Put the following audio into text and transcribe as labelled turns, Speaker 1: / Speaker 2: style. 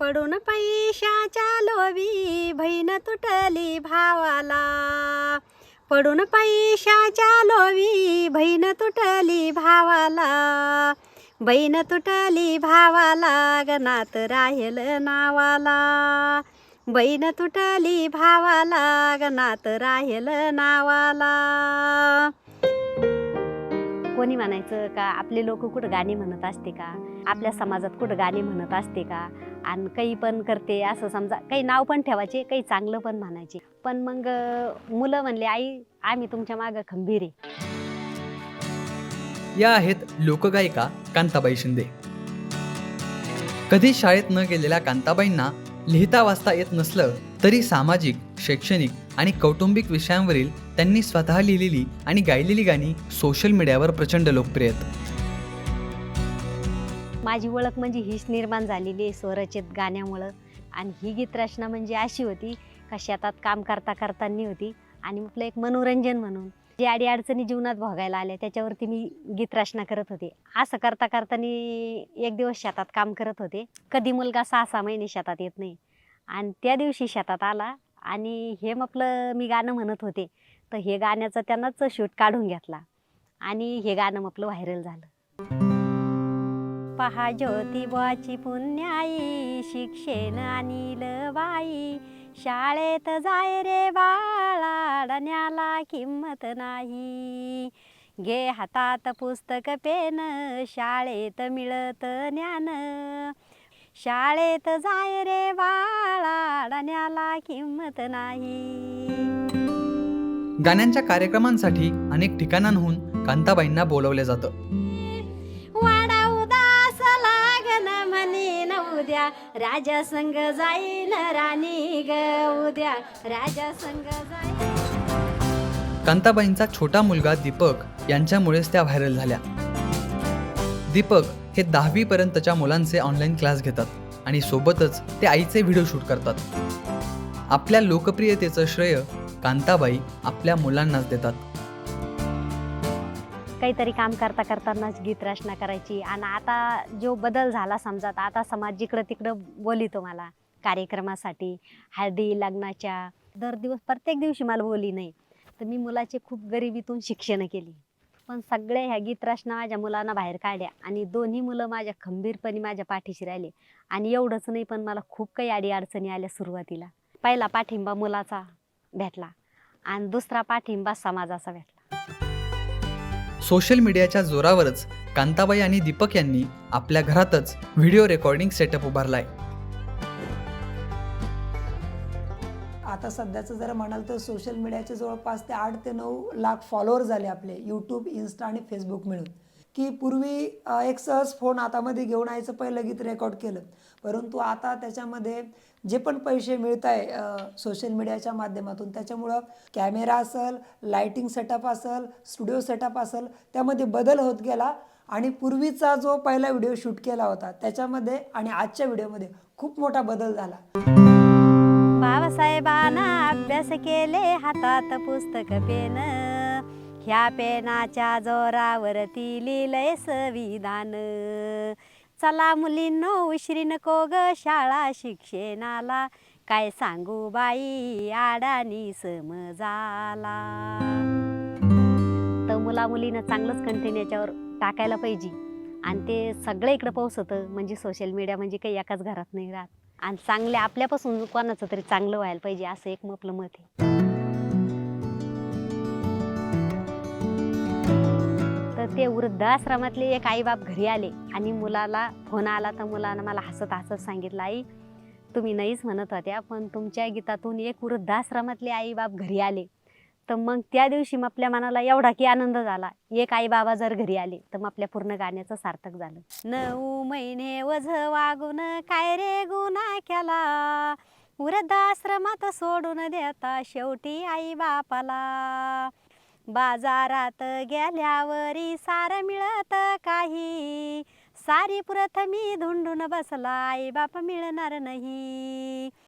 Speaker 1: पडून पैशाच्या लोभी बहीण तुटली भावाला. पडून पैशाच्या लोभी बहीण तुटली भावाला. बहीण तुटली भावाला गणात राहील नावाला. बहीण तुटली भावाला गणात राहील नावाला. कोणी म्हणायचं का आपले लोक कुठं गाणी म्हणत असते का? आपल्या समाजात कुठं गाणी म्हणत असते का? आणि काही पण करते असं समजा काही नाव पण ठेवायचे काही चांगलं पण म्हणायचे. पण मग मुलं म्हणले आई आम्ही तुमच्या मागं खंबीर आहे.
Speaker 2: या आहेत लोकगायिका कांताबाई शिंदे. कधी शाळेत न गेलेल्या कांताबाईंना लिहिता वाचता येत नसलं तरी सामाजिक शैक्षणिक आणि कौटुंबिक विषयांवरील त्यांनी स्वतः लिहिलेली आणि गायलेली गाणी सोशल मीडियावर प्रचंड लोकप्रिय आहेत.
Speaker 1: माझी ओळख म्हणजे हीच निर्माण झालेली आहे स्वरचित गाण्यामुळं. आणि ही गीतरचना म्हणजे अशी होती का शेतात काम करता करताना होती. आणि म्हटलं एक मनोरंजन म्हणून. जे आडी अडचणी जीवनात भोगायला आल्या त्याच्यावरती मी गीतरचना करत होते. असं करता करताना एक दिवस शेतात काम करत होते. कधी मुलगा सहा सहा महिने शेतात येत नाही. आणि त्या दिवशी शेतात आला आणि हे म्हटलं मी गाणं म्हणत होते. तर हे गाण्याचं त्यांनाच शूट काढून घेतला आणि हे गाणं म्हटलं व्हायरल झालं. पहा ज्योतिबाची पुण्याई शिक्षेन आणील बाई शाळेत जाय रे बाळाडण्याला किंमत नाही. घे हातात पुस्तक पेन शाळेत मिळत ज्ञान. शाळेत जाय रे बाळा किंमत नाही.
Speaker 2: गाण्यांच्या कार्यक्रमांसाठी अनेक ठिकाणांहून कांताबाईंना बोलवले जातं.
Speaker 1: वाडा उदास लागन म्हणे न उद्या राजा संग जाईन राणी ग उद्या राजा संग जाईन.
Speaker 2: कांताबाईंचा छोटा मुलगा दीपक यांच्यामुळेच त्या व्हायरल झाल्या. दीपक हे दहावीपर्यंतच्या मुलांचे ऑनलाईन क्लास घेतात आणि सोबतच ते आईचे व्हिडिओ शूट करतात. आपल्या लोकप्रियतेचं श्रेय कांताबाई आपल्या मुलांनाच देतात.
Speaker 1: काहीतरी काम करता करतानाच गीत रचना करायची आणि आता जो बदल झाला समजा आता समाज जिकडं तिकडं बोलितो मला कार्यक्रमासाठी हळदी लग्नाच्या दर दिवस प्रत्येक दिवशी मला बोली नाही. तर मी मुलाचे खूप गरिबीतून शिक्षण केली. पण सगळ्या ह्या गीत माझ्या मुलांना बाहेर काढल्या आणि दोन्ही मुलं माझ्या खंबीरपणे माझ्या पाठीशी राहिले. आणि एवढंच नाही पण मला खूप काही आडी अडचणी आल्या सुरुवातीला. पहिला पाठिंबा मुलाचा भेटला आणि दुसरा पाठिंबा समाजाचा भेटला.
Speaker 2: सोशल मीडियाच्या जोरावरच कांताबाई आणि दीपक यांनी आपल्या घरातच व्हिडिओ रेकॉर्डिंग सेटअप उभारलाय.
Speaker 3: आता सध्याचं जर म्हणाल तर सोशल मीडियाचे जवळपास ते आठ ते नऊ लाख फॉलोअर झाले आपले यूट्यूब इन्स्टा आणि फेसबुक मिळून. की पूर्वी एक सहज फोन हातामध्ये घेऊन यायचं पहिलं गीत रेकॉर्ड केलं. परंतु आता त्याच्यामध्ये जे पण पैसे मिळत आहे सोशल मीडियाच्या माध्यमातून त्याच्यामुळं कॅमेरा असेल लाईटिंग सेटअप असेल स्टुडिओ सेटअप असेल त्यामध्ये बदल होत गेला आणि पूर्वीचा जो पहिला व्हिडिओ शूट केला होता त्याच्यामध्ये आणि आजच्या व्हिडिओमध्ये खूप मोठा बदल झाला.
Speaker 1: बाबासाहेबांना अभ्यास केले हातात पुस्तक पेन. ह्या पेनाच्या जोरावरती लिहिलंय संविधान. चला मुलींनो उशिरी नको ग शाळा शिक्षणाला काय सांगू बाई आडानी समजाला. तर मुला मुलीनं चांगलंच कंटेन याच्यावर टाकायला पाहिजे. आणि ते सगळं इकडं पोहोचतं म्हणजे सोशल मीडिया म्हणजे काही एकाच घरात नाही राहत. आणि चांगले आपल्यापासून कोणाचं तरी चांगलं व्हायला पाहिजे असं एक आपलं मत आहे. तर ते वृद्धाश्रमातले एक आईबाप घरी आले आणि मुलाला फोन आला तर मुलानं मला हसत हसत सांगितलं आई तुम्ही नाहीच म्हणत होत्या पण तुमच्या गीतातून एक वृद्धाश्रमातले आईबाप घरी आले. तर मग त्या दिवशी मग आपल्या मनाला एवढा की आनंद झाला. एक आई बाबा जर घरी आले तर मग आपल्या पूर्ण गाण्याचं सार्थक झालं. नऊ महिने वझ वागून काय रे गुन्हा केला? वृद्धाश्रमात सोडून देता शेवटी आई बापाला बाजारात गेल्यावरी सार मिळत काही. सारी प्रथमी धुंडून बसला आई बाप मिळणार नाही.